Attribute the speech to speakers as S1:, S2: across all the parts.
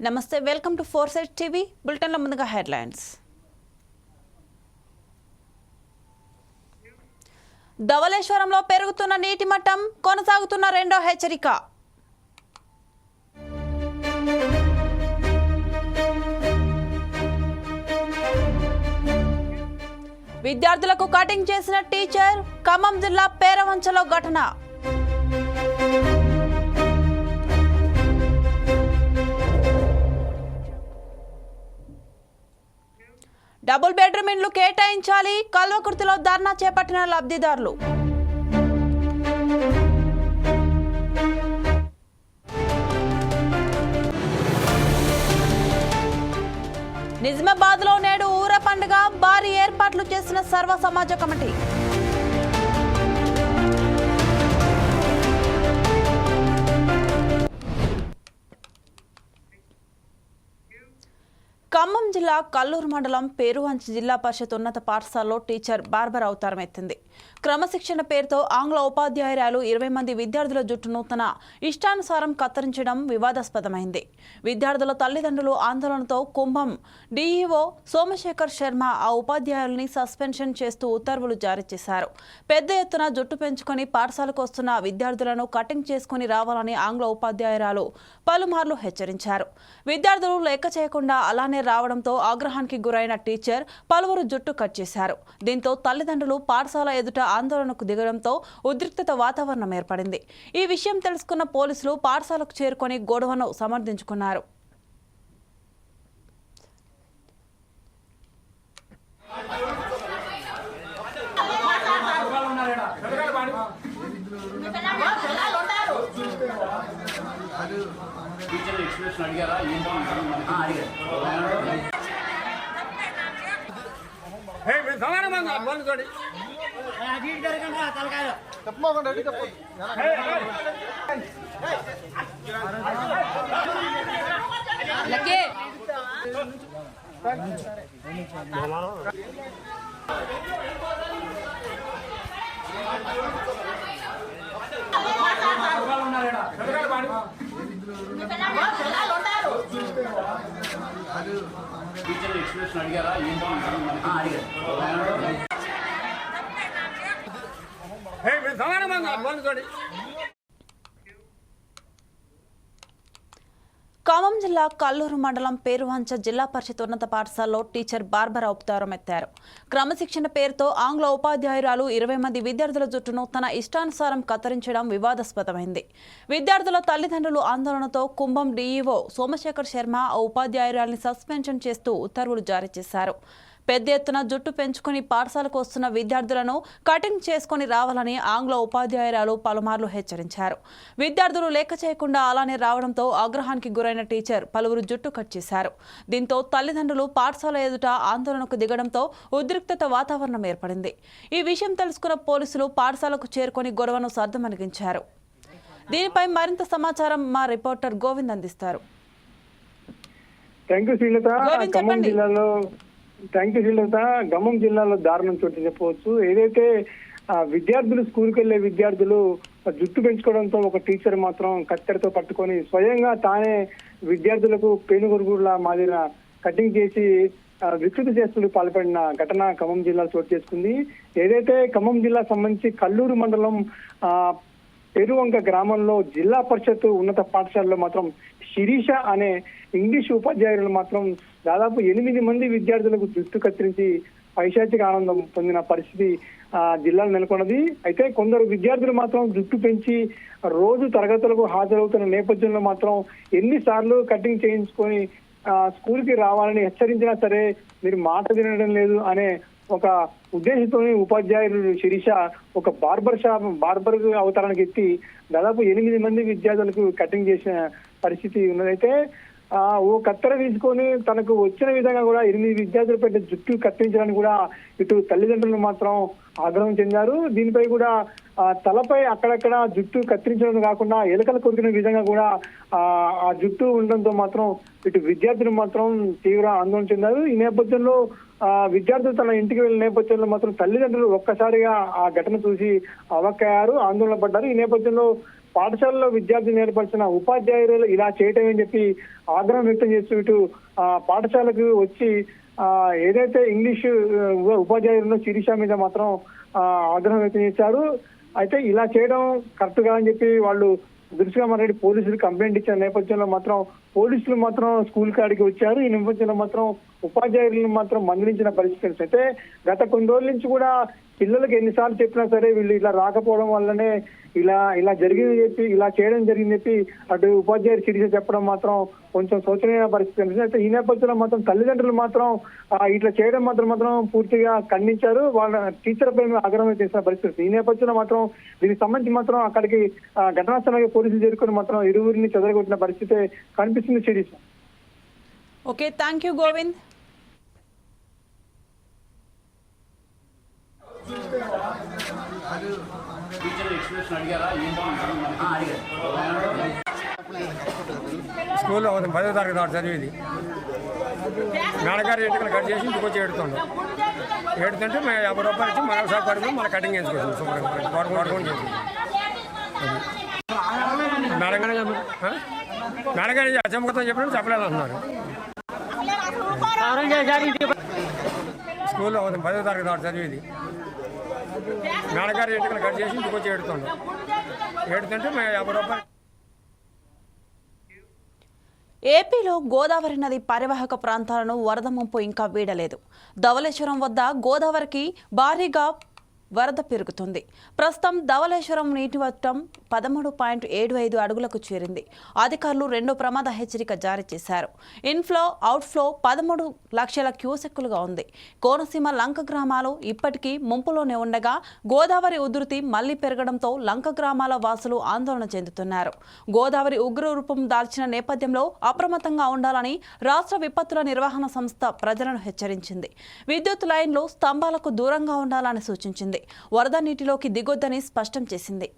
S1: నమస్తే welcome to four side TV బులెటిన్లో ముందుగా హెడ్లైన్స్ ధవళేశ్వరంలో పెరుగుతున్న నీటి మట్టం కొనసాగుతున్న రెండో హెచ్చరిక. విద్యార్థులకు కటింగ్ చేసిన టీచర్ ఖమ్మం జిల్లా పేరవంచలో ఘటన. డబుల్ బెడ్రూమ్ ఇండ్లు కేటాయించాలి. కల్వకుర్తిలో ధర్నా చేపట్టిన లబ్ధిదారులు. నిజామాబాద్లో నేడు ఊర పండుగ భారీ ఏర్పాట్లు చేసిన సర్వ సమాజ కమిటీ. ఖమ్మం జిల్లా కల్లూరు మండలం పేరువంచ జిల్లా పరిషత్ ఉన్నత పాఠశాలలో టీచర్ బార్బర్ అవతారం ఎత్తింది క్రమశిక్షణ పేరుతో ఆంగ్ల ఉపాధ్యాయురాలు ఇరవై మంది విద్యార్థుల జుట్టును తన ఇష్టానుసారం కత్తిరించడం వివాదాస్పదమైంది. విద్యార్థుల తల్లిదండ్రులు ఆందోళనతో కుంభం డీఈఓ సోమశేఖర్ శర్మ ఆ ఉపాధ్యాయుల్ని సస్పెన్షన్ చేస్తూ ఉత్తర్వులు జారీ చేశారు. పెద్ద ఎత్తున జుట్టు పెంచుకొని పాఠశాలకు వస్తున్న విద్యార్థులను కటింగ్ చేసుకుని రావాలని ఆంగ్ల ఉపాధ్యాయురాలు పలుమార్లు హెచ్చరించారు. విద్యార్థులు లెక్క చేయకుండా అలానే రావడంతో ఆగ్రహానికి గురైన టీచర్ పలువురు జుట్టు కట్ చేశారు. దీంతో తల్లిదండ్రులు పాఠశాల ఎదుట ఆందోళనకు దిగడంతో ఉద్రిక్తత వాతావరణం ఏర్పడింది. ఈ విషయం తెలుసుకున్న పోలీసులు పాఠశాలకు చేరుకొని గొడవను సమర్థించుకున్నారు.
S2: అడిగారా అడిగారు
S3: హే సమానమంగా తప్పకుండా
S2: టీచర్ ఎక్స్ప్రెషన్ అడిగారా ఏంటి అడిగారు
S3: హే మీరు సమానమంగా బంద్ చూడండి
S1: ఖమ్మం జిల్లా కల్లూరు మండలం పేరువంచ జిల్లా పరిషత్ ఉన్నత పాఠశాలలో టీచర్ బార్బరా ఉపతారం ఎత్తారు. క్రమశిక్షణ పేరుతో ఆంగ్ల ఉపాధ్యాయురాలు ఇరవై మంది విద్యార్థుల జుట్టును తన ఇష్టానుసారం కత్తిరించడం వివాదాస్పదమైంది. విద్యార్థుల తల్లిదండ్రులు ఆందోళనతో కుంభం డీఈఓ సోమశేఖర్ శర్మ ఆ ఉపాధ్యాయురాల్ని సస్పెన్షన్ చేస్తూ ఉత్తర్వులు జారీ చేశారు. పెద్ద ఎత్తున జుట్టు పెంచుకుని పాఠశాలకు వస్తున్న విద్యార్థులను కటింగ్ చేసుకుని రావాలని ఆంగ్ల ఉపాధ్యాయురాలు పలుమార్లు హెచ్చరించారు. విద్యార్థులు లెక్క చేయకుండా అలానే రావడంతో ఆగ్రహానికి గురైన టీచర్ పలువురు జుట్టు కట్ చేశారు. దీంతో తల్లిదండ్రులు పాఠశాల ఎదుట ఆందోళనకు దిగడంతో ఉద్రిక్తత వాతావరణం ఏర్పడింది. ఈ విషయం తెలుసుకున్న పోలీసులు పాఠశాలకు చేరుకొని గొడవను సర్దుమణిగించారు. దీనిపై మరింత సమాచారం మా రిపోర్టర్ గోవింద్ అందిస్తారు.
S4: థ్యాంక్ యూ శ్రీలత ఖమ్మం
S1: చెప్పండి.
S4: జిల్లాలో థ్యాంక్ యూ శ్రీలత ఖమ్మం జిల్లాలో దారుణం చోటు చెప్పవచ్చు. ఏదైతే విద్యార్థులు స్కూల్కి వెళ్ళే విద్యార్థులు జుట్టు పెంచుకోవడంతో ఒక టీచర్ మాత్రం కత్తెరతో పట్టుకొని స్వయంగా తానే విద్యార్థులకు పేనుగురుగుడులా మాదిరిన కటింగ్ చేసి వికృతి చేస్తులు పాల్పడిన ఘటన ఖమ్మం జిల్లా చోటు చేసుకుంది. ఏదైతే ఖమ్మం జిల్లా సంబంధించి కల్లూరు మండలం పెరువంక గ్రామంలో జిల్లా పరిషత్ ఉన్నత పాఠశాలలో మాత్రం శిరీష అనే ఇంగ్లీష్ ఉపాధ్యాయులు మాత్రం దాదాపు ఎనిమిది మంది విద్యార్థులకు జుట్టు కత్తిరించి పైశాచిక ఆనందం పొందిన పరిస్థితి ఆ జిల్లాలో నెలకొన్నది. అయితే కొందరు విద్యార్థులు మాత్రం జుట్టు పెంచి రోజు తరగతులకు హాజరవుతున్న నేపథ్యంలో మాత్రం ఎన్నిసార్లు కటింగ్ చేయించుకొని స్కూల్కి స్కూల్కి రావాలని హెచ్చరించినా సరే మీరు మాట వినడం లేదు అనే ఒక ఉద్దేశంతో ఉపాధ్యాయులు శిరీష ఒక బార్బర్ షాప్ బార్బర్ అవతారానికి ఎత్తి దాదాపు ఎనిమిది మంది విద్యార్థులకు కటింగ్ చేసిన పరిస్థితి ఉన్నదైతే ఓ కత్తెర తీసుకొని తనకు వచ్చిన విధంగా కూడా ఎనిమిది విద్యార్థులు పెద్ద జుట్టు కత్తిరించడానికి కూడా ఇటు తల్లిదండ్రులు మాత్రం ఆగ్రహం చెందారు. దీనిపై కూడా తలపై అక్కడక్కడ జుట్టు కత్తిరించడం కాకుండా ఎలుకలు కొరికిన విధంగా కూడా ఆ ఆ జుట్టు ఉండడంతో మాత్రం ఇటు విద్యార్థులు మాత్రం తీవ్ర ఆందోళన చెందారు. ఈ నేపథ్యంలో ఆ విద్యార్థులు తన ఇంటికి వెళ్ళిన నేపథ్యంలో మాత్రం తల్లిదండ్రులు ఒక్కసారిగా ఆ ఘటన చూసి అవక్కయ్యారు ఆందోళన పడ్డారు. ఈ నేపథ్యంలో పాఠశాలలో విద్యార్థులు నేర్పరిచిన ఉపాధ్యాయులు ఇలా చేయటం అని చెప్పి ఆగ్రహం వ్యక్తం చేస్తూ ఇటు పాఠశాలకు వచ్చి ఆ ఏదైతే ఇంగ్లీష్ ఆ, ఉపాధ్యాయులు శిరీష మీద మాత్రం ఆగ్రహం వ్యక్తం చేశారు. అయితే ఇలా చేయడం కరెక్ట్ కాదని అని చెప్పి వాళ్ళు దృష్టిగా మాట్లాడి పోలీసులు కంప్లైంట్ ఇచ్చిన నేపథ్యంలో మాత్రం పోలీసులు మాత్రం స్కూల్ కాడికి వచ్చారు. ఈ నేపథ్యంలో మాత్రం ఉపాధ్యాయులను మాత్రం మందలించిన పరిస్థితి అయితే గత కొన్ని రోజుల నుంచి కూడా పిల్లలకు ఎన్నిసార్లు చెప్పినా సరే వీళ్ళు ఇలా రాకపోవడం వల్లనే ఇలా ఇలా జరిగింది చెప్పి ఇలా చేయడం జరిగింది చెప్పి అటు ఉపాధ్యాయులు చిరిగి చెప్పడం మాత్రం కొంచెం శోచనీయ పరిస్థితి అయితే ఈ నేపథ్యంలో మాత్రం తల్లిదండ్రులు మాత్రం ఇట్లా చేయడం మాత్రం మాత్రం పూర్తిగా ఖండించారు. వాళ్ళ టీచర్ పై ఆగ్రహం చేసిన పరిస్థితి ఈ నేపథ్యంలో మాత్రం దీనికి సంబంధించి మాత్రం అక్కడికి ఘటనా స్థలానికి పోలీసులు చేరుకొని మాత్రం ఇరువురిని చెదరగొట్టిన పరిస్థితి కనిపిస్తుంది Shirisha
S1: okay thank you Govind
S2: teacher expression అడిగారా ఏంటి
S5: ఆ, అడిగారు
S3: స్కూల్లో ఒక పదో తరగతి ఆడు చదివేది. నాన్నగారు ఎంటుకలు కట్ చేసి ఇంటికి వచ్చి ఏడుతుండు. ఏడుతుంటే మేము యాభై రూపాయలు ఇచ్చి మన సహకారం మన కటింగ్ వేసుకొచ్చాం శుభ్రంగా. వాడు వాడుకొని చేసి మేడంగానే మేడంగానే చెప్పకపోతే చెప్పినట్టు చెప్పలేదు అంటున్నారు. స్కూల్లో ఒక పదో తరగతి ఆడు చదివేది. నాన్నగారు ఎంటుకలు కట్ చేసి ఇంటికి వచ్చి ఏడుతుండు ఏడుతుంటే మేము యాభై రూపాయలు
S1: ఏపీలో గోదావరి నది పరివాహక ప్రాంతాలను వరద ముంపు ఇంకా వీడలేదు. ధవలేశ్వరం వద్ద గోదావరికి భారీగా వరద పెరుగుతుంది. ప్రస్తుతం ధవళేశ్వరం నీటి మట్టం పదమూడు పాయింట్ ఏడు ఐదు అడుగులకు చేరింది. అధికారులు రెండో ప్రమాద హెచ్చరిక జారీ చేశారు. ఇన్ఫ్లో అవుట్ఫ్లో పదమూడు లక్షల క్యూసెక్కులుగా ఉంది. కోనసీమ లంక గ్రామాలు ఇప్పటికీ ముంపులోనే ఉండగా గోదావరి ఉధృతి మళ్ళీ పెరగడంతో లంక గ్రామాల వాసులు ఆందోళన చెందుతున్నారు. గోదావరి ఉగ్ర రూపం దాల్చిన నేపథ్యంలో అప్రమత్తంగా ఉండాలని రాష్ట్ర విపత్తుల నిర్వహణ సంస్థ ప్రజలను హెచ్చరించింది. విద్యుత్ లైన్లు స్తంభాలకు దూరంగా ఉండాలని సూచించింది. వరద నీటిలోకి దిగొద్దని స్పష్టం చేసింది.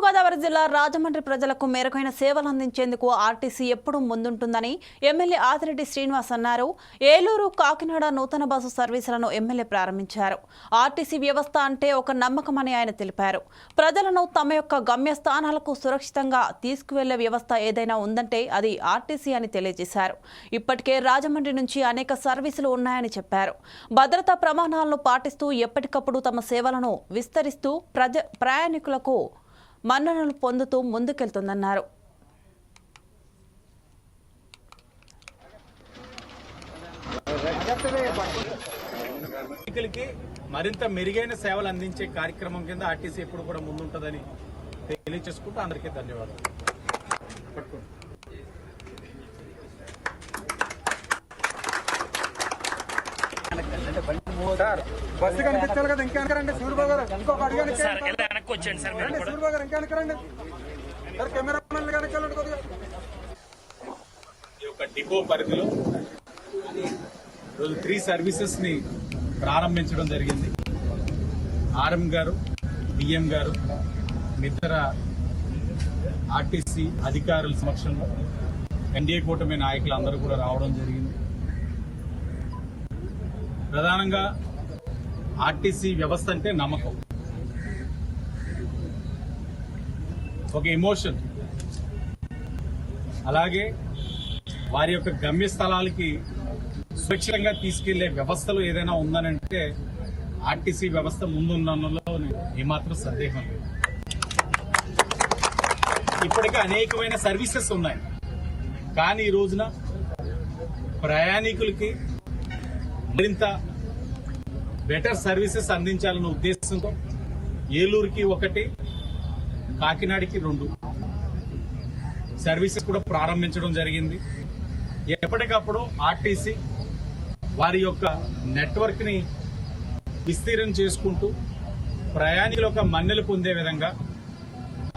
S1: తూర్పుగోదావరి జిల్లా రాజమండ్రి ప్రజలకు మెరుగైన సేవలు అందించేందుకు ఆర్టీసీ ఎప్పుడూ ముందుంటుందని ఎమ్మెల్యే ఆదిరెడ్డి శ్రీనివాస్ అన్నారు. ఏలూరు కాకినాడ నూతన బస్సు సర్వీసులను ఎమ్మెల్యే ప్రారంభించారు. ఆర్టీసీ వ్యవస్థ అంటే ఒక నమ్మకమని ఆయన తెలిపారు. ప్రజలను తమ యొక్క గమ్యస్థానాలకు సురక్షితంగా తీసుకువెళ్ళే వ్యవస్థ ఏదైనా ఉందంటే అది ఆర్టీసీ అని తెలియజేశారు. ఇప్పటికే రాజమండ్రి నుంచి అనేక సర్వీసులు ఉన్నాయని చెప్పారు. భద్రతా ప్రమాణాలను పాటిస్తూ ఎప్పటికప్పుడు తమ సేవలను విస్తరిస్తూ ప్రజ ప్రయాణికులకు మన్ననలు పొందుతూ ముందుకెళ్తుందన్నారు.
S6: మరింత మెరుగైన సేవలు అందించే కార్యక్రమం కింద ఆర్టీసీ ఎప్పుడు కూడా ముందుంటుందని తెలియచేసుకుంటూ అందరికీ ధన్యవాదాలు.
S3: బస్సు కనిపించాలి కదా ఇంకా వెనకరండి. సూర్యబాబు గారు ఇంకొక అడిగాను రండి సూర్యబాబు గారు ఇంకా వెనకరండి. సార్ కెమెరా వెనకాలండి కొద్దిగా.
S6: ఈ యొక్క డిపో పరిధిలో రోజు త్రీ సర్వీసెస్ని ప్రారంభించడం జరిగింది. ఆర్ఎం గారు డిఎం గారు ఇతర ఆర్టీసీ అధికారుల సమక్షంలో ఎన్డీఏ కూటమి నాయకులు అందరూ కూడా రావడం జరిగింది. ప్రధానంగా ఆర్టీసీ వ్యవస్థ అంటే నమ్మకం. ఒక ఎమోషన్. అలాగే వారి యొక్క గమ్యస్థలాలకి సురక్షితంగా తీసుకెళ్ళే వ్యవస్థలు ఏదైనా ఉందనంటే ఆర్టీసీ వ్యవస్థ ముందున్నలో ఏమాత్రం సందేహం లేదు. ఇప్పటికే అనేకమైన సర్వీసెస్ ఉన్నాయి. కానీ ఈ రోజున ప్రయాణికులకి మరింత బెటర్ సర్వీసెస్ అందించాలన్న ఉద్దేశంతో ఏలూరుకి ఒకటి కాకినాడకి రెండు సర్వీసెస్ కూడా ప్రారంభించడం జరిగింది. ఎప్పటికప్పుడు ఆర్టీసీ వారి యొక్క నెట్వర్క్ని విస్తీర్ణం చేసుకుంటూ ప్రయాణికుల యొక్క మన్నెలు పొందే విధంగా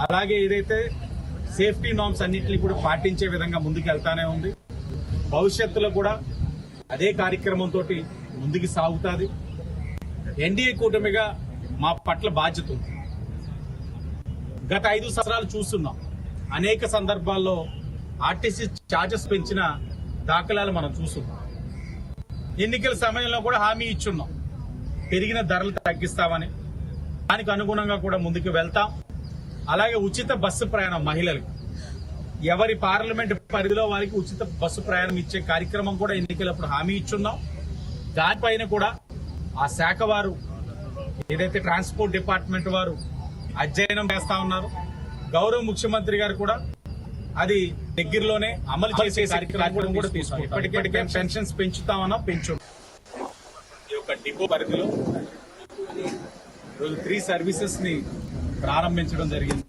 S6: అలాగే ఏదైతే సేఫ్టీ నామ్స్ అన్నింటినీ కూడా పాటించే విధంగా ముందుకు వెళ్తానే ఉంది. భవిష్యత్తులో కూడా అదే కార్యక్రమంతో ముందుకు సాగుతుంది. ఎన్డీఏ కూటమిగా మా పట్ల బాధ్యత ఉంది. గత ఐదు సంవత్సరాలు చూస్తున్నాం. అనేక సందర్భాల్లో ఆర్టీసీ ఛార్జెస్ పెంచిన దాఖలాలు మనం చూస్తున్నాం. ఎన్నికల సమయంలో కూడా హామీ ఇచ్చున్నాం. పెరిగిన ధరలు తగ్గిస్తామని. దానికి అనుగుణంగా కూడా ముందుకు వెళ్తాం. అలాగే ఉచిత బస్సు ప్రయాణం మహిళలకు. ఎవరి పార్లమెంట్ పరిధిలో వారికి ఉచిత బస్సు ప్రయాణం ఇచ్చే కార్యక్రమం కూడా ఎన్నికలప్పుడు హామీ ఇచ్చున్నాం. దానిపైన కూడా ఆ శాఖ వారు ఏదైతే ట్రాన్స్పోర్ట్ డిపార్ట్మెంట్ వారు అధ్యయనం చేస్తా ఉన్నారు గౌరవ ముఖ్యమంత్రి గారు కూడా అది దగ్గరలోనే అమలు చేసే కార్యక్రమం కూడా తీసుకుంటాం ఇప్పటికే పెన్షన్స్ పెంచుతామన్నా పెంచు ఈ యొక్క డిపో పరిధిలో ఈరోజు త్రీ సర్వీసెస్ని ప్రారంభించడం జరిగింది.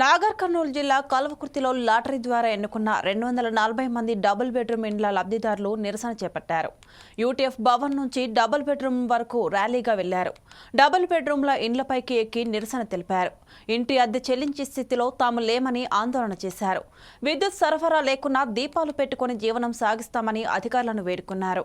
S1: నాగర్ కర్నూలు జిల్లా కల్వకుర్తిలో లాటరీ ద్వారా ఎన్నుకున్న రెండు వందల నలభై మంది డబుల్ బెడ్రూమ్ ఇండ్ల లబ్ధిదారులు నిరసన చేపట్టారు. యూటీఎఫ్ భవన్ నుంచి డబుల్ బెడ్రూమ్ వరకు ర్యాలీగా వెళ్ళారు. డబుల్ బెడ్రూమ్ల ఇండ్లపైకి ఎక్కి నిరసన తెలిపారు. ఇంటి అద్దె చెల్లించే స్థితిలో తాము లేమని ఆందోళన చేశారు. విద్యుత్ సరఫరా లేకున్నా దీపాలు పెట్టుకుని జీవనం సాగిస్తామని అధికారులను వేడుకున్నారు.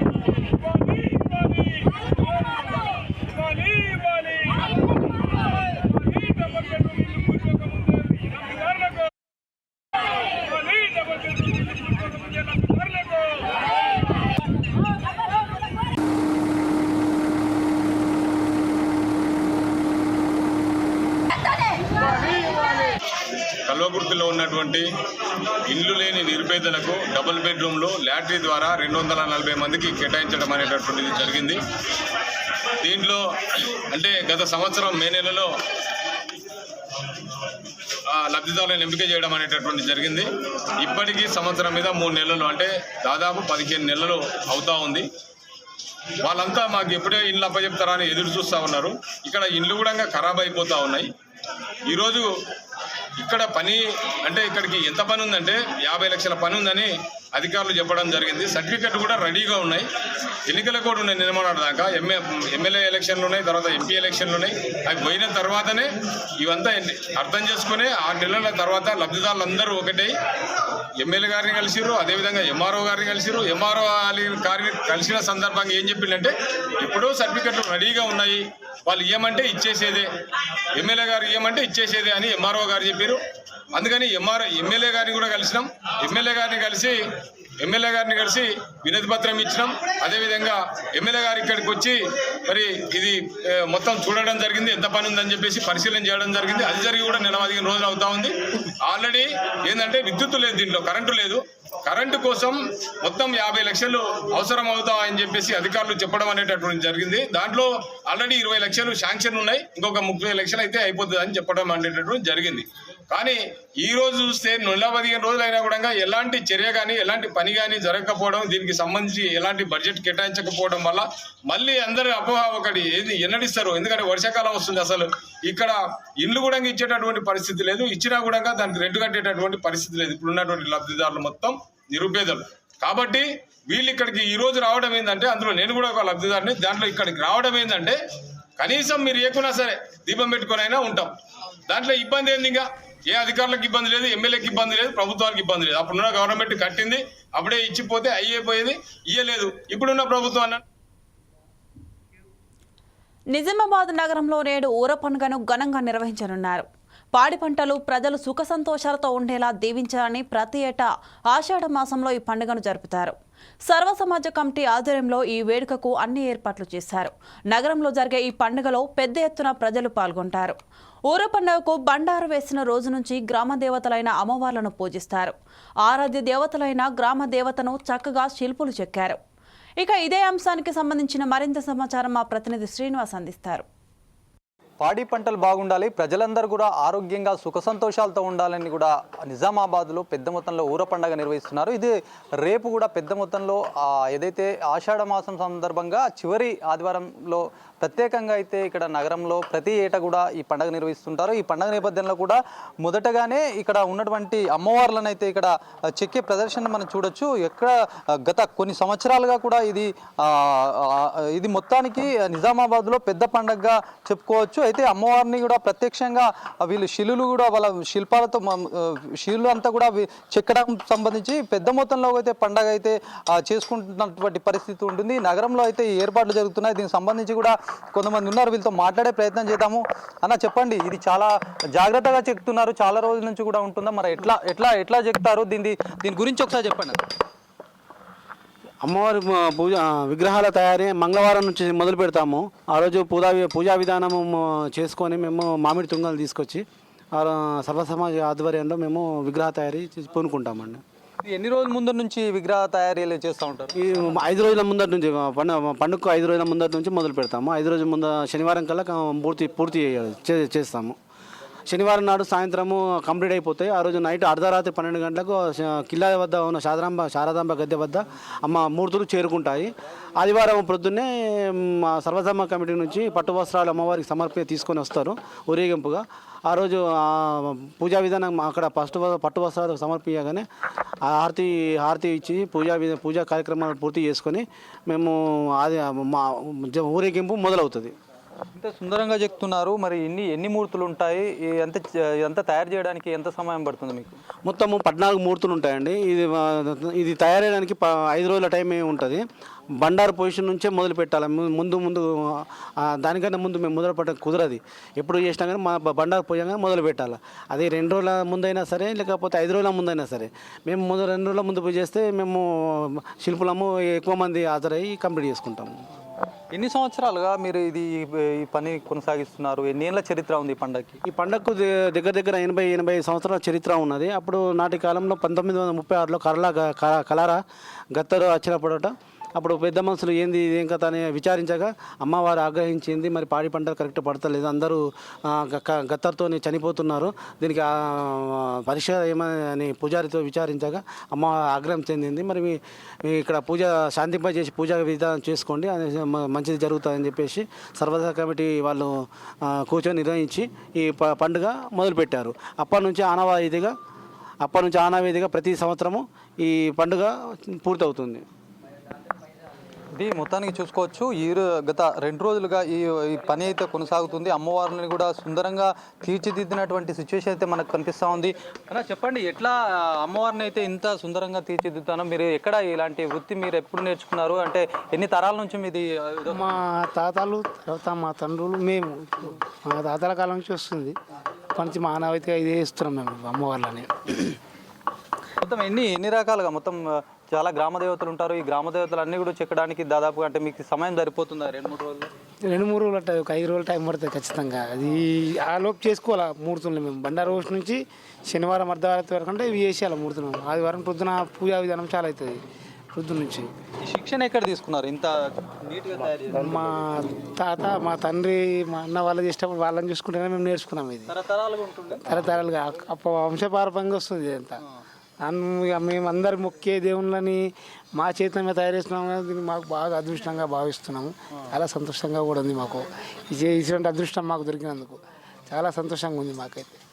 S5: కల్వకుర్తిలో ఉన్నటువంటి ఇల్లు లేని నిరుపేదలకు డబుల్ బెడ్రూమ్లు లాటరీ ద్వారా రెండు వందల నలభై కేటాయించడం అనేటటువంటిది జరిగింది. దీంట్లో అంటే గత సంవత్సరం మే నెలలో ఆ, లబ్ధిదారులను ఎంపిక చేయడం అనేటటువంటి జరిగింది. ఇప్పటికీ సంవత్సరం మీద మూడు నెలలు అంటే దాదాపు పదిహేను నెలలు అవుతా ఉంది. వాళ్ళంతా మాకు ఎప్పుడే ఇండ్లు అప్పచెప్తారా అని ఎదురు చూస్తూ ఉన్నారు. ఇక్కడ ఇండ్లు కూడా ఖరాబ్ అయిపోతూ ఉన్నాయి. ఈరోజు ఇక్కడ పని అంటే ఇక్కడికి ఎంత పని ఉందంటే యాభై లక్షల పని ఉందని అధికారులు చెప్పడం జరిగింది. సర్టిఫికెట్ కూడా రెడీగా ఉన్నాయి. ఎన్నికల కూడా ఉన్నాయి నిర్మాణం దాకా ఎంఏ ఎమ్మెల్యే ఎలక్షన్లు ఉన్నాయి తర్వాత ఎంపీ ఎలక్షన్లు ఉన్నాయి. అవి పోయిన తర్వాతనే ఇవంతా అర్థం చేసుకుని ఆరు నెలల తర్వాత లబ్ధిదారులు అందరూ ఒకటై. ఎమ్మెల్యే గారిని కలిసిరు అదేవిధంగా ఎంఆర్ఓ గారిని కలిసిరు ఎంఆర్ఓ గారిని కలిసిన సందర్భంగా ఏం చెప్పిందంటే ఎప్పుడో సర్టిఫికెట్లు రెడీగా ఉన్నాయి. వాళ్ళు ఇవ్వమంటే ఇచ్చేసేదే. ఎమ్మెల్యే గారు ఏమంటే ఇచ్చేసేదే అని ఎంఆర్ఓ గారు చెప్పారు అందుకని ఎంఆర్ ఎమ్మెల్యే గారిని కూడా కలిసినాం. ఎమ్మెల్యే గారిని కలిసి ఎమ్మెల్యే గారిని కలిసి వినతి పత్రం ఇచ్చినాం. అదేవిధంగా ఎమ్మెల్యే గారి ఇక్కడికి వచ్చి మరి ఇది మొత్తం చూడడం జరిగింది ఎంత పని ఉందని చెప్పేసి పరిశీలన చేయడం జరిగింది. అది జరిగి కూడా నెల పదిహేను రోజులు అవుతా ఉంది. ఆల్రెడీ ఏంటంటే విద్యుత్ లేదు దీంట్లో కరెంటు లేదు. కరెంటు కోసం మొత్తం యాభై లక్షలు అవసరం అవుతా అని చెప్పేసి అధికారులు చెప్పడం అనేటటువంటి జరిగింది. దాంట్లో ఆల్రెడీ ఇరవై లక్షలు శాంక్షన్ ఉన్నాయి. ఇంకొక ముప్పై లక్షలు అయితే అయిపోతుంది అని చెప్పడం అనేటటువంటి జరిగింది. కానీ ఈ రోజు చూస్తే నెల పదిహేను రోజులు అయినా కూడా ఎలాంటి చర్య కానీ ఎలాంటి పని కానీ జరగకపోవడం దీనికి సంబంధించి ఎలాంటి బడ్జెట్ కేటాయించకపోవడం వల్ల మళ్ళీ అందరూ అపోహ ఒకటి ఏది? ఎన్నడిస్తారు? ఎందుకంటే వర్షాకాలం వస్తుంది అసలు. ఇక్కడ ఇల్లు కూడా ఇచ్చేటటువంటి పరిస్థితి లేదు. ఇచ్చినా కూడా దానికి రెంట్ కట్టేటటువంటి పరిస్థితి లేదు. ఇప్పుడు ఉన్నటువంటి లబ్ధిదారులు మొత్తం నిరుపేదలు. కాబట్టి వీళ్ళు ఇక్కడికి ఈ రోజు రావడం ఏంటంటే అందులో నేను కూడా ఒక లబ్ధిదారుని దాంట్లో ఇక్కడికి రావడం ఏంటంటే కనీసం మీరు ఏకున్నా సరే దీపం పెట్టుకొని అయినా ఉంటాం. దాంట్లో ఇబ్బంది ఏంది ఇంకా? ఏ అధికారులకు ఇబ్బంది లేదు ఎమ్మెల్యేకి ఇబ్బంది లేదు ప్రభుత్వానికి ఇబ్బంది లేదు. అప్పుడున్న గవర్నమెంట్ కట్టింది అప్పుడే ఇచ్చిపోతే అయ్యేపోయేది ఇయ్యలేదు. ఇప్పుడున్న ప్రభుత్వం అన్న
S1: నిజామాబాద్ నగరంలో నేడు ఊర పండుగను ఘనంగా నిర్వహించనున్నారు. పాడి పంటలు ప్రజలు సుఖ సంతోషాలతో ఉండేలా దీవించాలని ప్రతి ఏటా ఆషాఢ మాసంలో ఈ పండుగను జరుపుతారు. సర్వసమాజ కమిటీ ఆధ్వర్యంలో ఈ వేడుకకు అన్ని ఏర్పాట్లు చేశారు. నగరంలో జరిగే ఈ పండుగలో పెద్ద ఎత్తున ప్రజలు పాల్గొంటారు. ఊర పండుగకు బండారు వేసిన రోజు నుంచి గ్రామ దేవతలైన అమ్మవార్లను పూజిస్తారు. ఆరాధ్య దేవతలైన గ్రామ దేవతను చక్కగా శిల్పులు చెక్కారు. ఇక ఇదే అంశానికి సంబంధించిన మరింత సమాచారం మా ప్రతినిధి శ్రీనివాస్ అందిస్తారు.
S7: పాడి పంటలు బాగుండాలి ప్రజలందరూ కూడా ఆరోగ్యంగా సుఖ సంతోషాలతో ఉండాలని కూడా నిజామాబాద్లో పెద్ద మొత్తంలో ఊర పండగ నిర్వహిస్తున్నారు. ఇది రేపు కూడా పెద్ద మొత్తంలో ఏదైతే ఆషాఢ మాసం సందర్భంగా చివరి ఆదివారంలో ప్రత్యేకంగా అయితే ఇక్కడ నగరంలో ప్రతి ఏటా కూడా ఈ పండగ నిర్వహిస్తుంటారు. ఈ పండగ నేపథ్యంలో కూడా మొదటగానే ఇక్కడ ఉన్నటువంటి అమ్మవార్లను అయితే ఇక్కడ చెక్కే ప్రదర్శన మనం చూడొచ్చు. ఎక్కడ గత కొన్ని సంవత్సరాలుగా కూడా ఇది ఇది మొత్తానికి నిజామాబాద్లో పెద్ద పండగగా చెప్పుకోవచ్చు. అయితే అమ్మవారిని కూడా ప్రత్యక్షంగా వీళ్ళు శిలులు కూడా వాళ్ళ శిల్పాలతో శిలులు అంతా కూడా చెక్కడం సంబంధించి పెద్ద మొత్తంలో అయితే పండగ అయితే చేసుకుంటున్నటువంటి పరిస్థితి ఉంటుంది. నగరంలో అయితే ఈ ఏర్పాట్లు జరుగుతున్నాయి. దీనికి సంబంధించి కూడా కొంతమంది ఉన్నారు వీళ్ళతో మాట్లాడే ప్రయత్నం చేద్దాము. అన్న చెప్పండి ఇది చాలా జాగ్రత్తగా చెప్తున్నారు. చాలా రోజుల నుంచి కూడా ఉంటుందా? మరి ఎట్లా ఎట్లా ఎట్లా చెప్తారు? దీని దీని గురించి ఒకసారి చెప్పండి.
S8: అమ్మవారి పూజ విగ్రహాల తయారీ మంగళవారం నుంచి మొదలు పెడతాము. ఆ రోజు పూజా పూజా విధానము చేసుకొని మేము మామిడి తుంగలు తీసుకొచ్చి సర్వసమాజ సమాజ ఆధ్వర్యంలో మేము విగ్రహ తయారీ చేసి పూనుకుంటామండి.
S7: ఇది ఎన్ని రోజుల ముందు నుంచి విగ్రహ తయారీలు చేస్తూ ఉంటారు?
S8: ఈ ఐదు రోజుల ముందర నుంచి పండుగ పండుగ ఐదు రోజుల ముందర నుంచి మొదలు పెడతాము. ఐదు రోజుల ముందు శనివారం కల్లా పూర్తి పూర్తి చే- చేస్తాము. శనివారం నాడు సాయంత్రము కంప్లీట్ అయిపోతాయి. ఆ రోజు నైట్ అర్ధరాత్రి పన్నెండు గంటలకు కిల్లా వద్ద ఉన్న శారదాంబ శారదాంబ గద్దె వద్ద అమ్మ మూర్తులు చేరుకుంటాయి. ఆదివారం ప్రొద్దున్నే మా సర్వధర్మ కమిటీ నుంచి పట్టు వస్త్రాలు అమ్మవారికి సమర్పణ తీసుకొని వస్తారు ఊరేగింపుగా. ఆ రోజు పూజా విధానం అక్కడ ఫస్ట్ పట్టు వస్త్రాలు సమర్పించగానే ఆ హారతి హారతి ఇచ్చి పూజా విధ పూజా కార్యక్రమాలు పూర్తి చేసుకొని మేము అది మా ఊరేగింపు మొదలవుతుంది.
S7: ఇంత సుందరంగా చెప్తున్నారు మరి ఎన్ని ఎన్ని మూర్తులు ఉంటాయి ఎంత ఎంత తయారు చేయడానికి ఎంత సమయం పడుతుంది మీకు?
S8: మొత్తము పద్నాలుగు మూర్తులు ఉంటాయండి ఇది ఇది తయారయ్యడానికి ప- ఐదు రోజుల టైం ఉంటుంది. బండారు పొజిషన్ నుంచే మొదలు పెట్టాలి. ముందు ముందు దానికన్నా ముందు మేము మొదలు పెట్ట కుదరది. ఎప్పుడు చేసినా కానీ మా బండారు పోయంగానే మొదలు పెట్టాలి. అది రెండు రోజుల ముందైనా సరే లేకపోతే ఐదు రోజుల ముందైనా సరే. మేము ముందు రెండు రోజుల ముందు పోయి చేస్తే మేము శిల్పులము ఎక్కువ మంది హాజరయ్యి కంప్లీట్ చేసుకుంటాము.
S7: ఎన్ని సంవత్సరాలుగా మీరు ఇది ఈ పని కొనసాగిస్తున్నారు? ఎన్ని ఏళ్ళ చరిత్ర ఉంది ఈ పండగకి
S8: ఈ పండగకు దగ్గర దగ్గర ఎనభై ఎనభై సంవత్సరాల చరిత్ర ఉన్నది. అప్పుడు నాటి కాలంలో పంతొమ్మిది వందల ముప్పై ఆరులో కరలా కలారా గత్తరు వచ్చినప్పుడట అప్పుడు పెద్ద మనుషులు ఏంది ఇదేం కథ అని విచారించగా అమ్మవారు ఆగ్రహించింది మరి పాడి పంట కరెక్ట్ పడతలేదు అందరూ ఆ, గ- చనిపోతున్నారు. దీనికి ఆ, పరీక్ష ఏమని అని పూజారితో విచారించగా అమ్మ ఆగ్రహం చెందింది మరి మీ ఇక్కడ పూజ శాంతింపజేసి పూజా విధానం చేసుకోండి మంచిది జరుగుతుందని చెప్పేసి సర్వదా కమిటీ వాళ్ళు కూర్చొని నిర్వహించి ఈ పండుగ మొదలుపెట్టారు. అప్పటి నుంచి ఆనవాయితీగా అప్పటి నుంచి ఆనవాయితీగా ప్రతి సంవత్సరము ఈ పండుగ పూర్తవుతుంది.
S7: ఇది మొత్తానికి చూసుకోవచ్చు. ఈ గత రెండు రోజులుగా ఈ పని అయితే కొనసాగుతుంది. అమ్మవారిని కూడా సుందరంగా తీర్చిదిద్దినటువంటి సిచ్యువేషన్ అయితే మనకు కనిపిస్తూ ఉంది. అలా చెప్పండి ఎట్లా అమ్మవారిని అయితే ఇంత సుందరంగా తీర్చిదిద్దానో మీరు ఎక్కడ ఇలాంటి వృత్తి మీరు ఎప్పుడు నేర్చుకున్నారు? అంటే ఎన్ని తరాల నుంచి మీది
S9: మా తాతలు తర్వాత మా తండ్రులు మేము మా తాతల కాలం నుంచి వస్తుంది. పంచి మానవతిగా ఇదే ఇస్తున్నాం మేము అమ్మవార్లని.
S7: మొత్తం ఎన్ని ఎన్ని రకాలుగా? మొత్తం చాలా గ్రామ దేవతలు ఉంటారు. ఈ గ్రామ దేవతలు అన్ని కూడా చెక్కడానికి దాదాపు అంటే మీకు సమయం సరిపోతుందా? రెండు మూడు రోజులు?
S9: రెండు మూడు రోజులు ఉంటుంది ఒక ఐదు రోజులు టైం పడుతుంది ఖచ్చితంగా. అది ఆ లోపు చేసుకోవాలి మూర్తులు మేము? బండారు రోజు నుంచి శనివారం అర్ధవారం వరకు అంటే ఇవి చేసేయాలి మూర్తులు? ఆదివారం పొద్దున పూజా విధానం చాలా అవుతుంది పొద్దున్న నుంచి.
S7: శిక్షణ ఎక్కడ తీసుకున్నారు? ఇంత నీట్గా
S9: మా తాత మా తండ్రి మా అన్న వాళ్ళు చేసేటప్పుడు వాళ్ళని చూసుకుంటేనే మేము నేర్చుకున్నాం ఇది.
S7: తరతరాలుగా ఉంటుంది
S9: తరతరాలుగా అప్ప వంశపారపంగా వస్తుంది ఇదంతా. ఇక మేము మొక్కే దేవుళ్ళని మా చేతుల మీద తయారు చేస్తున్నాం దీన్ని మాకు బాగా అదృష్టంగా భావిస్తున్నాము. చాలా సంతోషంగా కూడా ఉంది మాకు. ఇటువంటి అదృష్టం మాకు దొరికినందుకు. చాలా సంతోషంగా ఉంది మాకైతే.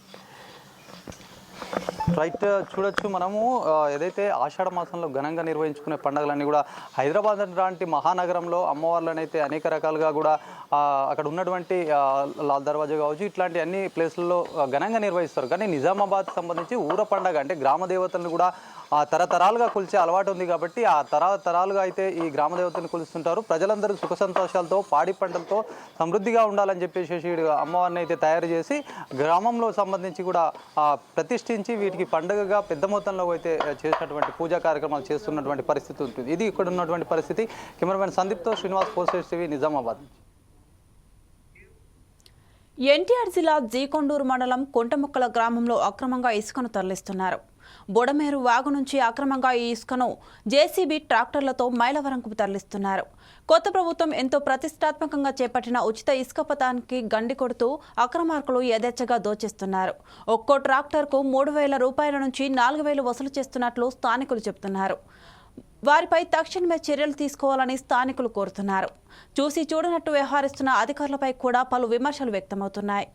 S7: రైట్ చూడొచ్చు మనము ఏదైతే ఆషాఢ మాసంలో ఘనంగా నిర్వహించుకునే పండుగలన్నీ కూడా హైదరాబాద్ లాంటి మహానగరంలో అమ్మవార్లను అయితే అనేక రకాలుగా కూడా అక్కడ ఉన్నటువంటి లాల్ దర్వాజా కావచ్చు ఇట్లాంటి అన్ని ప్లేస్లలో ఘనంగా నిర్వహిస్తారు. కానీ నిజామాబాద్ సంబంధించి ఊర పండగ అంటే గ్రామ దేవతలను కూడా ఆ తరతరాలుగా కొలిచే అలవాటు ఉంది కాబట్టి ఆ తరతరాలుగా అయితే ఈ గ్రామ దేవతలను కొలుస్తుంటారు. ప్రజలందరూ సుఖ సంతోషాలతో పాడి పంటలతో సమృద్ధిగా ఉండాలని చెప్పేసి అమ్మవారిని అయితే తయారు చేసి గ్రామంలో సంబంధించి కూడా ప్రతిష్ఠించి వీటికి పండుగగా పెద్ద మొత్తంలో అయితే చేసినటువంటి పూజా కార్యక్రమాలు చేస్తున్నటువంటి పరిస్థితి ఉంటుంది. ఇది ఇక్కడ ఉన్నటువంటి పరిస్థితి. కెమెరామెన్ సందీప్తో శ్రీనివాస్ పోస్టర్స్ టీవీ నిజామాబాద్.
S1: ఎన్టీఆర్ జిల్లా జీకొండూరు మండలం కొంటముక్కల గ్రామంలో అక్రమంగా ఇసుకను తరలిస్తున్నారు. బుడమేరు వాగు నుంచి అక్రమంగా ఈ ఇసుకను జేసీబీ ట్రాక్టర్లతో మైలవరంకు తరలిస్తున్నారు. కొత్త ప్రభుత్వం ఎంతో ప్రతిష్టాత్మకంగా చేపట్టిన ఉచిత ఇసుక పథానికి గండి కొడుతూ అక్రమార్కులు యథేచ్ఛగా దోచేస్తున్నారు. ఒక్కో ట్రాక్టర్కు మూడు వేల రూపాయల నుంచి నాలుగు వేలు వసూలు చేస్తున్నట్లు స్థానికులు చెబుతున్నారు వారిపై తక్షణమే చర్యలు తీసుకోవాలని స్థానికులు కోరుతున్నారు. చూసి చూడనట్టు వ్యవహరిస్తున్న అధికారులపై కూడా పలు విమర్శలు వ్యక్తమవుతున్నాయి.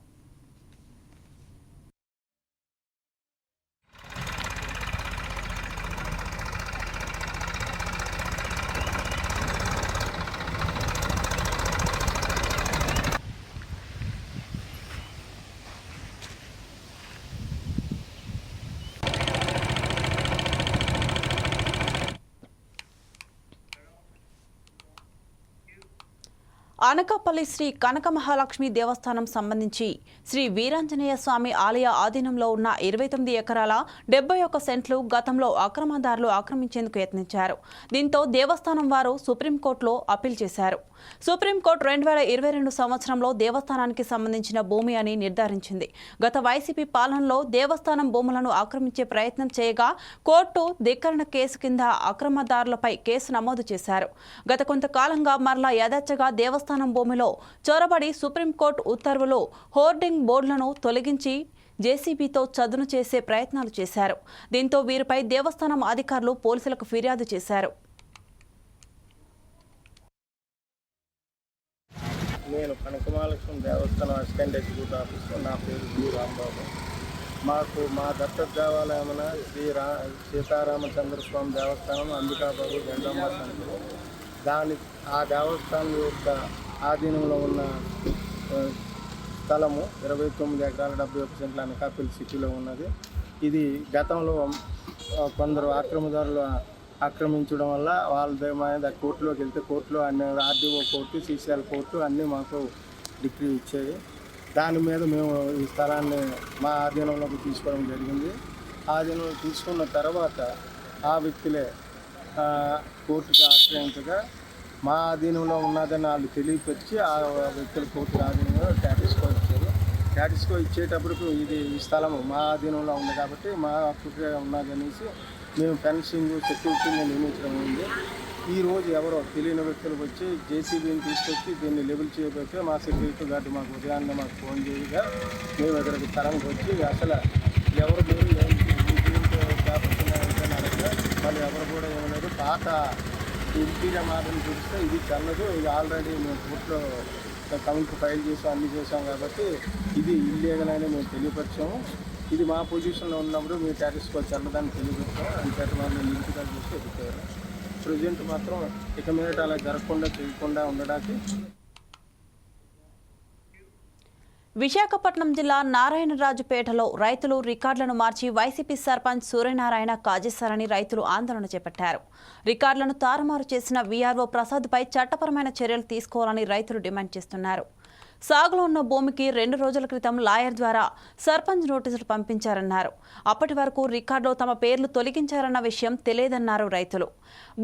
S1: అనకాపల్లి శ్రీ కనక మహాలక్ష్మి దేవస్థానం సంబంధించి శ్రీ వీరాంజనేయ స్వామి ఆలయ ఆధీనంలో ఉన్న ఇరవై తొమ్మిది ఎకరాల డెబ్బై ఒక్క సెంట్లు గతంలో అక్రమదారులు ఆక్రమించేందుకు యత్నించారు. దీంతో దేవస్థానం వారు సుప్రీంకోర్టులో అప్పీల్ చేశారు. సుప్రీంకోర్టు రెండు వేల ఇరవై రెండు సంవత్సరంలో దేవస్థానానికి సంబంధించిన భూమి అని నిర్ధారించింది. గత వైసీపీ పాలనలో దేవస్థానం భూములను ఆక్రమించే ప్రయత్నం చేయగా కోర్టు ధిక్కరణ కేసు కింద అక్రమదారులపై కేసు నమోదు చేశారు. గత కొంతకాలంగా మరలా యథేచ్ఛగా దేవస్థానం భూమిలో చొరబడి సుప్రీంకోర్టు ఉత్తర్వులు హోర్డింగ్ బోర్డులను తొలగించి జేసీబీతో చదును చేసే ప్రయత్నాలు చేశారు. దీంతో వీరిపై దేవస్థానం అధికారులు పోలీసులకు ఫిర్యాదు చేశారు.
S10: నేను కనకమహాలక్ష్మి దేవస్థానం అసిస్టెంట్ ఎగ్జిక్యూటివ్ ఆఫీసర్ నా పేరు జి రాంబాబు. మాకు మా దత్తత దేవాలయమున శ్రీ రా సీతారామచంద్ర స్వామి దేవస్థానం అంబికాబాబు జెండమ్మ దాని ఆ దేవస్థానం యొక్క ఆధీనంలో ఉన్న స్థలము ఇరవై తొమ్మిది ఎకరాల డెబ్బై ఒక సెంట్ల అనకాపల్లి సిటీలో ఉన్నది. ఇది గతంలో కొందరు ఆక్రమదారులు ఆక్రమించడం వల్ల వాళ్ళ మీద కోర్టులోకి వెళ్తే కోర్టులో అన్ని ఆర్డీఓ కోర్టు సీసీఎల్ కోర్టు అన్నీ మాకు డిగ్రీ ఇచ్చేవి దాని మీద మేము ఈ స్థలాన్ని మా ఆధీనంలోకి తీసుకోవడం జరిగింది. ఆధీనంలో తీసుకున్న తర్వాత ఆ వ్యక్తులే కోర్టుకి కోర్టుకు ఆశ్రయించగా మా అధీనంలో ఉన్నదని వాళ్ళు తెలియపరిచి ఆ వ్యక్తులు కోర్టు ఆధీనంలో ట్యాటిస్కో ఇచ్చారు ట్యాటిస్కో ఇచ్చేటప్పటికి ఇది ఈ స్థలం మా అధీనంలో ఉంది కాబట్టి మా హక్కుగా ఉన్నదనేసి మేము ఫెన్సింగ్ సెక్యూరిటీని నియమించడం ఉంది ఈరోజు ఎవరో తెలియని వ్యక్తులు వచ్చి జేసీబీని తీసుకొచ్చి దీన్ని లెవెల్ చేయబోతే మా సెక్యూరిటీ గార్డు మాకు ఉదయాన్నే మాకు ఫోన్ చేయగా మేము ఇక్కడికి స్థలంకి వచ్చి అసలు ఎవరు మీరు ఏం మీ వాళ్ళు ఎవరు కూడా ఏమలేదు పాత ఇంటీరియర్ మాటలు చూస్తే ఇది చల్లదు ఇది ఆల్రెడీ మేము కోర్టులో కౌంట్ ఫైల్ చేసాం అన్ని చేసాం కాబట్టి ఇది ఇల్లీగల్ అని మేము తెలియపరిచాము. ఇది మా పొజిషన్లో ఉన్నప్పుడు మీ ట్యాక్స్కి వచ్చి అన్నదాన్ని తెలియపరిచాము. అంతేత వాళ్ళు లింక్గా చూసి ఎదుగుతారు ప్రజెంట్ మాత్రం ఇక మీద అలా జరగకుండా చేయకుండా ఉండడానికి
S1: విశాఖపట్నం జిల్లా నారాయణరాజుపేటలో రైతులు రికార్డులను మార్చి వైసీపీ సర్పంచ్ సూర్యనారాయణ కాజేశారని రైతులు ఆందోళన చేపట్టారు. రికార్డులను తారుమారు చేసిన వీఆర్ఓ ప్రసాద్పై చట్టపరమైన చర్యలు తీసుకోవాలని రైతులు డిమాండ్ చేస్తున్నారు. సాగులో ఉన్న భూమికి రెండు రోజుల క్రితం లాయర్ ద్వారా సర్పంచ్ నోటీసులు పంపించారన్నారు. అప్పటి వరకు రికార్డులో తమ పేర్లు తొలగించారన్న విషయం తెలియదన్నారు రైతులు.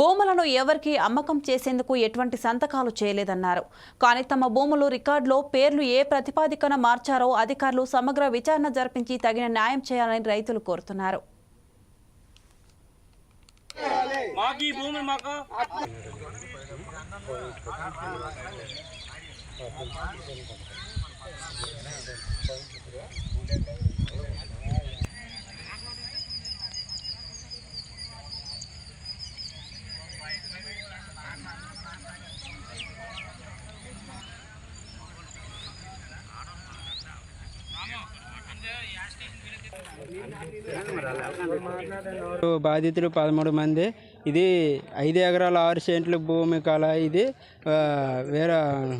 S1: భూములను ఎవరికీ అమ్మకం చేసేందుకు ఎటువంటి సంతకాలు చేయలేదన్నారు. కానీ తమ భూములు రికార్డులో పేర్లు ఏ ప్రతిపాదికన మార్చారో అధికారులు సమగ్ర విచారణ జరిపించి తగిన న్యాయం చేయాలని రైతులు కోరుతున్నారు.
S11: బాధితులు పదమూడు మంది. ఇది ఐదు ఎకరాల ఆరు సెంట్ల భూమి కల. ఇది వేరే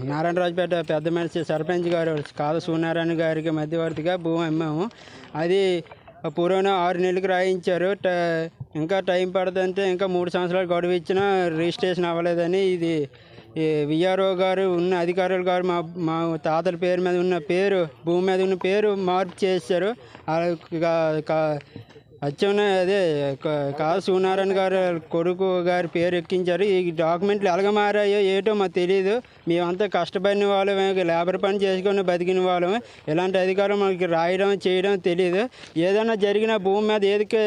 S11: నారాయణరాజుపేట పెద్ద మనిషి సర్పంచ్ గారు కాద సూర్యనారాయణ గారికి మధ్యవర్తిగా భూమి అమ్మాము. అది పూర్వం ఆరు నెలలకు రాయించారు. ట- ఇంకా టైం పడుతుంటే ఇంకా మూడు సంవత్సరాలు గడువు ఇచ్చినా రిజిస్ట్రేషన్ అవ్వలేదని ఇది విఆర్ఓ గారు ఉన్న అధికారులు గారు మా మా తాతల పేరు మీద ఉన్న పేరు భూమి మీద ఉన్న పేరు మార్పు చేశారు. ఆ అదే క- కాదు సూనారాయణ గారు కొడుకు గారి పేరు ఎక్కించారు. ఈ డాక్యుమెంట్లు ఎలాగ మారాయో ఏటో మాకు తెలియదు మేమంతా కష్టపడిన వాళ్ళమే లేబర్ పని చేసుకొని బతికిన వాళ్ళమే. ఇలాంటి అధికారం మనకి రాయడం చేయడం తెలియదు ఏదైనా జరిగిన భూమి మీద ఏదికి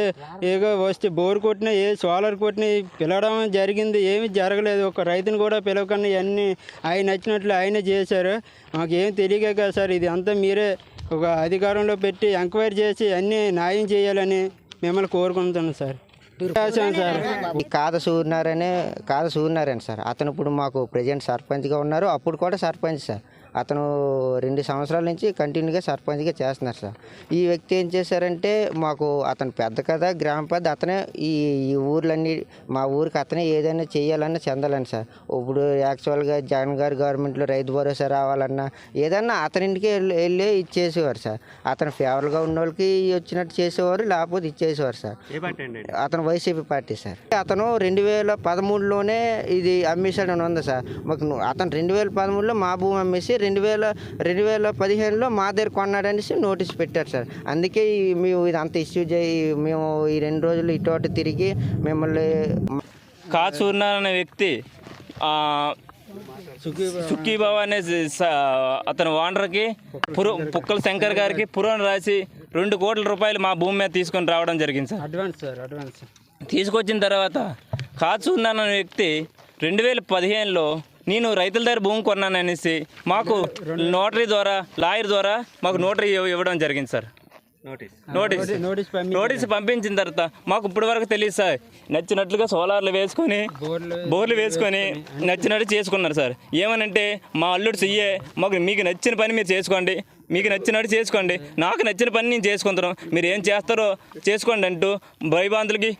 S11: ఏదో వస్తే బోర్ కొట్టినా ఏ సోలార్ కొట్టినా పిలవడం జరిగింది. ఏమీ జరగలేదు. ఒక రైతుని కూడా పిలవకుండా అన్నీ ఆయన నచ్చినట్లు ఆయనే చేశారు. మాకు ఏం తెలియక కదా సార్ ఇది అంతా మీరే ఒక అధికారంలో పెట్టి ఎంక్వైరీ చేసి అన్నీ న్యాయం చేయాలని మిమ్మల్ని కోరుకుంటున్నాను సార్. సార్.
S12: కాద సూర్యనారాయణ కాద సూర్యనారాయణ సార్. అతను ఇప్పుడు మాకు ప్రజెంట్ సర్పంచ్గా ఉన్నారు. అప్పుడు కూడా సర్పంచ్ సార్. అతను రెండు సంవత్సరాల నుంచి కంటిన్యూగా సర్పంచ్గా చేస్తున్నారు సార్. ఈ వ్యక్తి ఏం చేశారంటే మాకు అతను పెద్ద కదా గ్రామ పెద్ద అతనే ఈ ఈ ఊర్లన్నీ మా ఊరికి అతనే ఏదైనా చేయాలన్నా చెందాలని సార్. ఇప్పుడు యాక్చువల్గా జగన్ గారి గవర్నమెంట్లో రైతు భరోసా రావాలన్నా ఏదన్నా అతనింటికి వెళ్ళి వెళ్ళి ఇచ్చేసేవారు సార్. అతను ఫేవర్గా ఉన్న వాళ్ళకి వచ్చినట్టు చేసేవారు లేకపోతే ఇచ్చేసేవారు సార్. అతను వైసీపీ పార్టీ సార్. అతను రెండు వేల పదమూడులోనే ఇది అమ్మేశాడని ఉంది సార్. మాకు అతను రెండు వేల పదమూడులో మా భూమి అమ్మేసి రెండు వేల రెండు వేల పదిహేనులో మా దగ్గర కొన్నాడనేసి నోటీస్ పెట్టారు సార్. అందుకే మేము ఇదంతా ఇష్యూ చేయి మేము ఈ రెండు రోజులు ఇటు అటు తిరిగి మిమ్మల్ని
S13: కాసూర్నార్ అనే వ్యక్తి ఆ, సుఖీబాబు అనే స- అతను ఓనర్కి పురు పుక్కల శంకర్ గారికి పురాణ రాసి రెండు కోట్ల రూపాయలు మా భూమి మీద తీసుకొని రావడం జరిగింది సార్.
S11: Advance sir advance.
S13: తీసుకొచ్చిన తర్వాత కాచూర్నాన్ అనే వ్యక్తి రెండు వేల పదిహేనులో నేను రైతుల దగ్గర భూమి కొన్నాననేసి మాకు నోటరీ ద్వారా లాయర్ ద్వారా మాకు నోటరీ ఇవ్వ- ఇవ్వడం జరిగింది సార్. నోటీస్.
S11: నోటీస్. పంపి
S13: నోటీస్ పంపించిన తర్వాత మాకు ఇప్పటి వరకు తెలియదు సార్. నచ్చినట్లుగా సోలార్లు వేసుకొని
S11: బోర్లు
S13: బోర్లు వేసుకొని నచ్చినట్టు చేసుకున్నారు సార్. ఏమనంటే మా అల్లుడు సీఏ మాకు మీకు నచ్చిన పని మీరు చేసుకోండి మీకు నచ్చినట్టు చేసుకోండి నాకు నచ్చిన పని నేను చేసుకుంటాను. మీరు ఏం చేస్తారో చేసుకోండి అంటూ భయబాంధులకి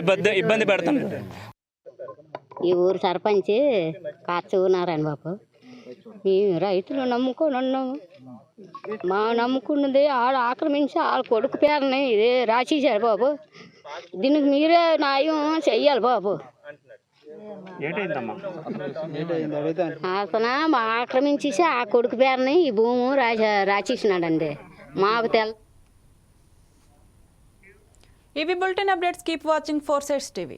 S13: ఇబ్బంది ఇబ్బంది పెడతాను.
S14: ఈ ఊరు సర్పంచ్ కాచు నారాయణ బాబు మేము రైతులు నమ్ముకొని ఉన్నాము మా నమ్ముకున్నది ఆడ ఆక్రమించి వాళ్ళ కొడుకు పేరుని ఇదే రాసేసారు బాబు దీనికి మీరే న్యాయం చెయ్యాలి బాబు
S11: ఏంటో
S14: అతను మా ఆక్రమించేసి ఆ కొడుకు పేరుని ఈ భూము రాసా రాసేసినాడండి మాకు తెల్
S1: ఇవి bulletin updates keep watching Four Sides TV.